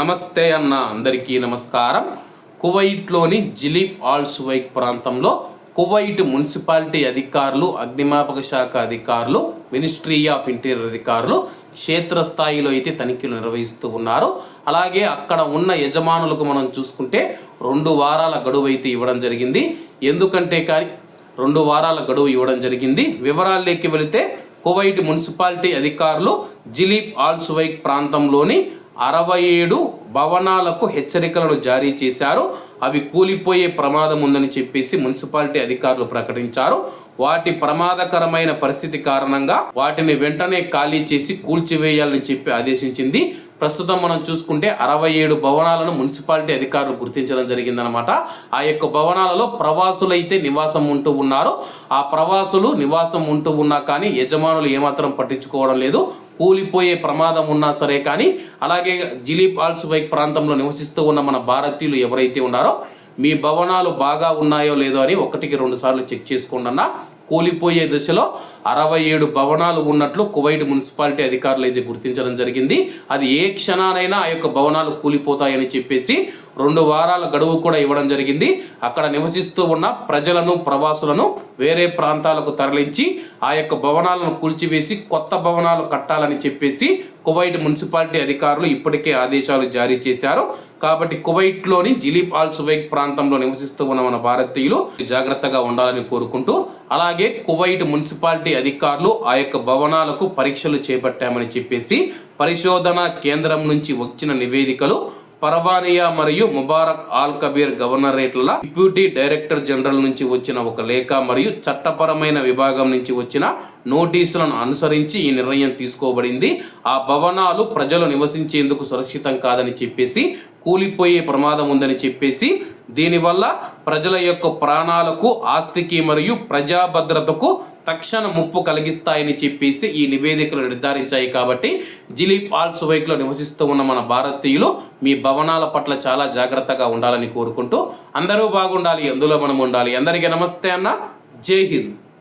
నమస్తే అన్న అందరికీ నమస్కారం. కువైట్లోని జిలీబ్ ఆల్ సువైక్ ప్రాంతంలో కువైట్ మున్సిపాలిటీ అధికారులు అగ్నిమాపక శాఖ అధికారులు మినిస్ట్రీ ఆఫ్ ఇంటీరియర్ అధికారులు క్షేత్రస్థాయిలో అయితే తనిఖీలు నిర్వహిస్తూ ఉన్నారు. అలాగే అక్కడ ఉన్న యజమానులకు మనం చూసుకుంటే రెండు వారాల గడువు అయితే ఇవ్వడం జరిగింది. ఎందుకంటే కానీ రెండు వారాల గడువు ఇవ్వడం జరిగింది. వివరాల్లోకి వెళితే కువైట్ మున్సిపాలిటీ అధికారులు జిలీబ్ ఆల్ సువైక్ ప్రాంతంలోని అరవై ఏడు భవనాలకు హెచ్చరికలను జారీ చేశారు. అవి కూలిపోయే ప్రమాదం ఉందని చెప్పేసి మున్సిపాలిటీ అధికారులు ప్రకటించారు. వాటి ప్రమాదకరమైన పరిస్థితి కారణంగా వాటిని వెంటనే ఖాళీ చేసి కూల్చివేయాలని చెప్పి ఆదేశించింది. ప్రస్తుతం మనం చూసుకుంటే అరవై ఏడు భవనాలను మున్సిపాలిటీ అధికారులు గుర్తించడం జరిగిందనమాట ఆ యొక్క భవనాలలో ప్రవాసులు అయితే నివాసం ఉంటూ ఉన్నారు. ఆ ప్రవాసులు నివాసం ఉంటూ ఉన్నా కానీ యజమానులు ఏమాత్రం పట్టించుకోవడం లేదు. కూలిపోయే ప్రమాదం ఉన్నా సరే కానీ అలాగే జిలీప్ ఆల్స్ వైక్ ప్రాంతంలో నివసిస్తూ ఉన్న మన భారతీయులు ఎవరైతే ఉన్నారో మీ భవనాలు బాగా ఉన్నాయో లేదో అని ఒకటికి రెండు సార్లు చెక్ చేసుకోండి అన్న. కూలిపోయే దశలో అరవై ఏడు భవనాలు ఉన్నట్లు కువైట్ మున్సిపాలిటీ అధికారులు అయితే గుర్తించడం జరిగింది. అది ఏ క్షణానైనా ఆ యొక్క భవనాలు కూలిపోతాయని చెప్పేసి రెండు వారాల గడువు కూడా ఇవ్వడం జరిగింది. అక్కడ నివసిస్తూ ఉన్న ప్రజలను ప్రవాసులను వేరే ప్రాంతాలకు తరలించి ఆ యొక్క భవనాలను కూల్చివేసి కొత్త భవనాలు కట్టాలని చెప్పేసి కువైట్ మున్సిపాలిటీ అధికారులు ఇప్పటికే ఆదేశాలు జారీ చేశారు. కాబట్టి కువైట్లోని జిలీప్ ఆల్ సువైక్ ప్రాంతంలో నివసిస్తూ ఉన్న మన భారతీయులు జాగ్రత్తగా ఉండాలని కోరుకుంటూ అలాగే కువైట్ మున్సిపాలిటీ అధికారులు ఆ యొక్క భవనాలకు పరీక్షలు చేపట్టామని చెప్పేసి పరిశోధన కేంద్రం నుంచి వచ్చిన నివేదికలు పరవానియా మరియు ముబారక్ ఆల్ కబీర్ గవర్నరేట్ల డిప్యూటీ డైరెక్టర్ జనరల్ నుంచి వచ్చిన ఒక లేఖ మరియు చట్టపరమైన విభాగం నుంచి వచ్చిన నోటీసులను అనుసరించి ఈ నిర్ణయం తీసుకోబడింది. ఆ భవనాలు ప్రజలు నివసించేందుకు సురక్షితం కాదని చెప్పేసి కూలిపోయే ప్రమాదం ఉందని చెప్పేసి దీనివల్ల ప్రజల యొక్క ప్రాణాలకు ఆస్తికి మరియు ప్రజా భద్రతకు తక్షణ ముప్పు కలిగిస్తాయని చెప్పేసి ఈ నివేదికలు నిర్ధారించాయి కాబట్టి జిలీప్ ఆల్స్ వైక్లో నివసిస్తూ ఉన్న మన భారతీయులు మీ భవనాల పట్ల చాలా జాగ్రత్తగా ఉండాలని కోరుకుంటూ అందరూ బాగుండాలి అందులో మనం ఉండాలి అందరికీ నమస్తే అన్న. జై హింద్.